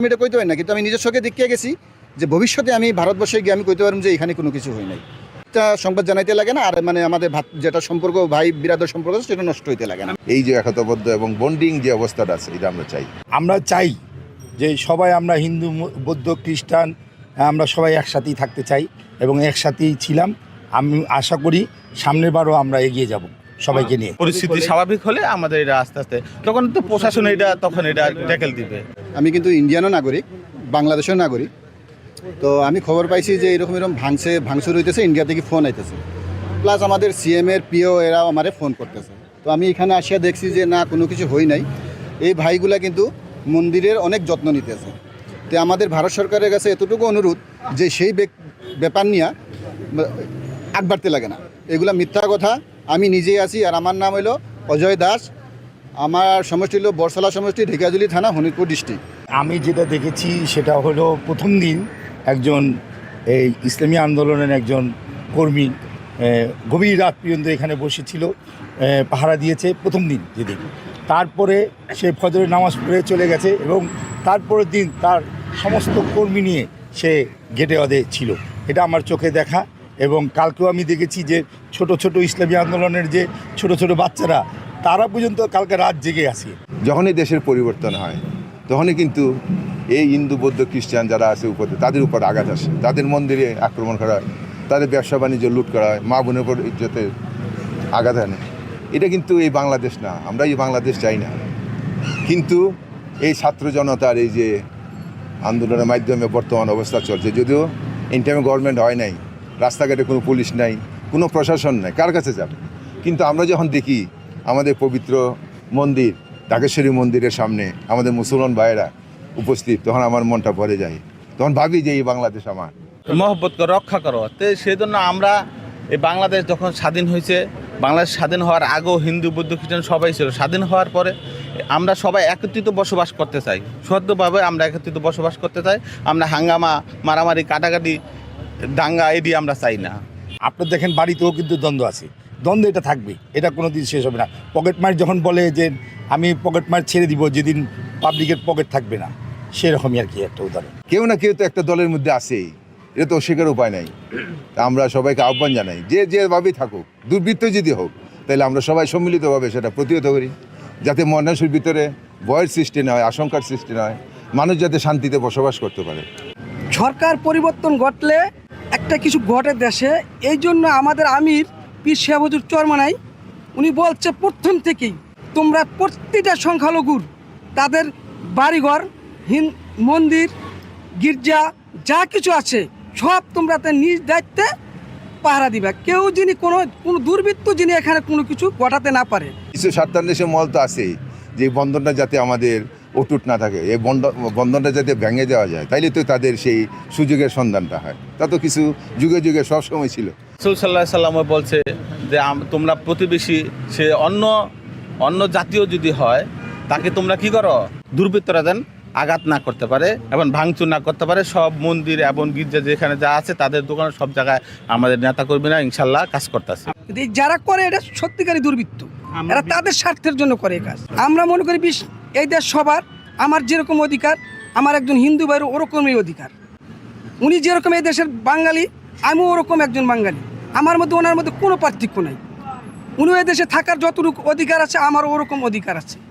আমি এটা কইতে পারি না কিন্তু আমি নিজের চোখে দেখিয়ে গেছি যে ভবিষ্যতে আমি ভারতবর্ষে গিয়ে আমি কইতে পারব যে এখানে কোনো কিছু হয় নাই। এটা সংবাদ জানাইতে লাগে না আর মানে আমাদের যেটা সম্পর্ক ভাই বিরাদর সম্পর্ক আছে সেটা নষ্ট হইতে লাগে না। এই যে একতাবদ্ধ এবং বন্ডিং যে অবস্থাটা আছে এটা আমরা চাই। আমরা চাই যে সবাই আমরা হিন্দু বৌদ্ধ খ্রিস্টান আমরা সবাই একসাথেই থাকতে চাই এবং একসাথেই ছিলাম। আমি আশা করি সামনের বারও আমরা এগিয়ে যাব। সবাইকে নিয়ে। পরিস্থিতি স্বাভাবিক হলে আমাদের এটা আস্তে আস্তে তখন তো প্রশাসন এটা তখন এটা ট্যাকেল দিবে। আমি কিন্তু ইন্ডিয়ানও নাগরিক বাংলাদেশের নাগরিক। তো আমি খবর পাইছি যে এরকম এরকম ভাঙছে ভাঙচুর হইতেছে ইন্ডিয়া থেকে ফোন আইতেছে। প্লাস আমাদের সিএম এর পিও এরাও আমারে ফোন করতেছে। তো আমি এখানে আসিয়া দেখছি যে না কোনো কিছু হই নাই। এই ভাইগুলা কিন্তু মন্দিরের অনেক যত্ন নিতেছে। তো আমাদের ভারত সরকারের কাছে এতটুকু অনুরোধ যে সেই ব্যাপার নিয়ে আগ বাড়তে লাগে না। এগুলা মিথ্যা কথা আমি নিজেই আছি আর আমার নাম হলো অজয় দাস। আমার সমষ্টি হলো বরসলা সমষ্টি, ঢেকিয়াজুলি থানা, হনিরপুর ডিস্ট্রিক্ট। আমি যেটা দেখেছি সেটা হলো প্রথম দিন একজন এই ইসলামী আন্দোলনের একজন কর্মী গভীর রাত পর্যন্ত এখানে বসেছিল পাহারা দিয়েছে প্রথম দিন যেদিন। তারপরে সে ফজরের নামাজ পড়ে চলে গেছে এবং তারপরের দিন তার সমস্ত কর্মী নিয়ে সে গেটে অদে ছিল। এটা আমার চোখে দেখা এবং কালকেও আমি দেখেছি যে ছোট ছোট ইসলামী আন্দোলনের যে ছোট ছোট বাচ্চারা, তারা পর্যন্ত কালকে রাত জেগে আছে। যখনই দেশের পরিবর্তন হয়, তখনই কিন্তু এই হিন্দু, বৌদ্ধ, খ্রিস্টান যারা আছে উপরে, তাদের উপর আঘাত আসে। তাদের মন্দিরে আক্রমণ করা হয়, তাদের ব্যবসা বাণিজ্য লুট করা হয়, মা বোনের উপর ইজ্জতে আঘাত আনে এটা কিন্তু এই বাংলাদেশ না, আমরা এই বাংলাদেশ চাই না। কিন্তু এই ছাত্র জনতার এই যে আন্দোলনের মাধ্যমে বর্তমান অবস্থা চলছে, যদিও ইন টাইমে গভর্নমেন্ট হয় নাই, রাস্তাঘাটে কোনো পুলিশ নাই কোনো প্রশাসন নেই, কার কাছে যাবে? কিন্তু আমরা যখন দেখি আমাদের পবিত্র মন্দির ঢাকেশ্বরী মন্দিরের সামনে আমাদের মুসলমান ভাইয়েরা উপস্থিত, তখন আমার মনটা ভরে যায়। তখন ভাবি যে এই বাংলাদেশ আমার। মহব্বতকে রক্ষা করো। তো সেই জন্য আমরা এই বাংলাদেশ যখন স্বাধীন হয়েছে, বাংলাদেশ স্বাধীন হওয়ার আগেও হিন্দু, বৌদ্ধ, খ্রিস্টান সবাই ছিল। স্বাধীন হওয়ার পরে আমরা সবাই একত্রিত বসবাস করতে চাই। সদ্যভাবে আমরা একত্রিত বসবাস করতে চাই। আমরা হাঙ্গামা, মারামারি, কাটাকাটি, দাঙ্গা এটি আমরা চাই না। আপনার দেখেন বাড়িতেও কিন্তু দ্বন্দ্ব আছে। দ্বন্দ্ব এটা থাকবে এটা কোনো দিন শেষ হবে না। পকেট মার যখন বলে যে আমি পকেট মার ছেড়ে দিব যেদিন পাবলিকের পকেট থাকবে না। সেরকমই আর কি একটা উদাহরণ। কেউ না কেউ তো একটা দলের মধ্যে আছেই এটা তো অস্বীকার উপায় নাই। তা আমরা সবাইকে আহ্বান জানাই যে যেভাবেই থাকুক দুর্বৃত্ত যদি হোক তাহলে আমরা সবাই সম্মিলিতভাবে সেটা প্রতিহত করি। যাতে মানুষের ভিতরে ভয়ের সৃষ্টি না হয় আশঙ্কার সৃষ্টি না হয় মানুষ যাতে শান্তিতে বসবাস করতে পারে। সরকার পরিবর্তন ঘটলে একটা কিছু ঘটে দেশে, এই জন্য আমাদের আমির পীর শেহাবুজুর চরমানাই, উনি বলছে প্রথম থেকেই, তোমরা প্রতিটা সংখ্যালঘুর, তাদের বাড়িঘর, হিন, মন্দির, গির্জা, যা কিছু আছে, সব তোমরা তার নিজ দায়িত্বে পাহারা দিবা। কেউ যিনি কোনো কোনো দুর্বৃত্ত যিনি এখানে কোনো কিছু ঘটাতে না পারে। কিছু স্বার্থান্বেষী মল তো আছেই, যে বন্ধনটা যাতে আমাদের অটুট না থাকে এই বন্ধ- বন্ধনটা যাতে ভেঙে দেওয়া যায় তাইলে তো তাদের সেই সুযোগের সন্ধানটা হয়। তা তো কিছু যুগে যুগে সবসময় ছিল। রসুল সাল্লাহ সাল্লাম বলছে যে আম- তোমরা প্রতিবেশী সে অন্য অন্য জাতীয় যদি হয় তাকে তোমরা কি করো? দুর্বৃত্তরা যেন আঘাত না করতে পারে এবং ভাঙচুর না করতে পারে। সব মন্দির এবং গির্জা যেখানে যা আছে তাদের দোকানে সব জায়গায় আমাদের নেতা কর্মীরা ইনশাল্লাহ কাজ করতেছে। যারা করে এটা সত্যিকারই দুর্বৃত্ত। এরা তাদের স্বার্থের জন্য করে কাজ। আমরা মনে করি বিশ এই দেশ সবার, আমার যেরকম অধিকার, আমার একজন হিন্দু ভাইয়ের ওরকমই অধিকার। উনি যেরকম এই দেশের বাঙালি, আমিও ওরকম একজন বাঙালি। আমার মধ্যে, ওনার মধ্যে কোনো পার্থক্য নাই। উনি এই দেশে থাকার যতটুকু অধিকার আছে, আমারও ওরকম অধিকার আছে।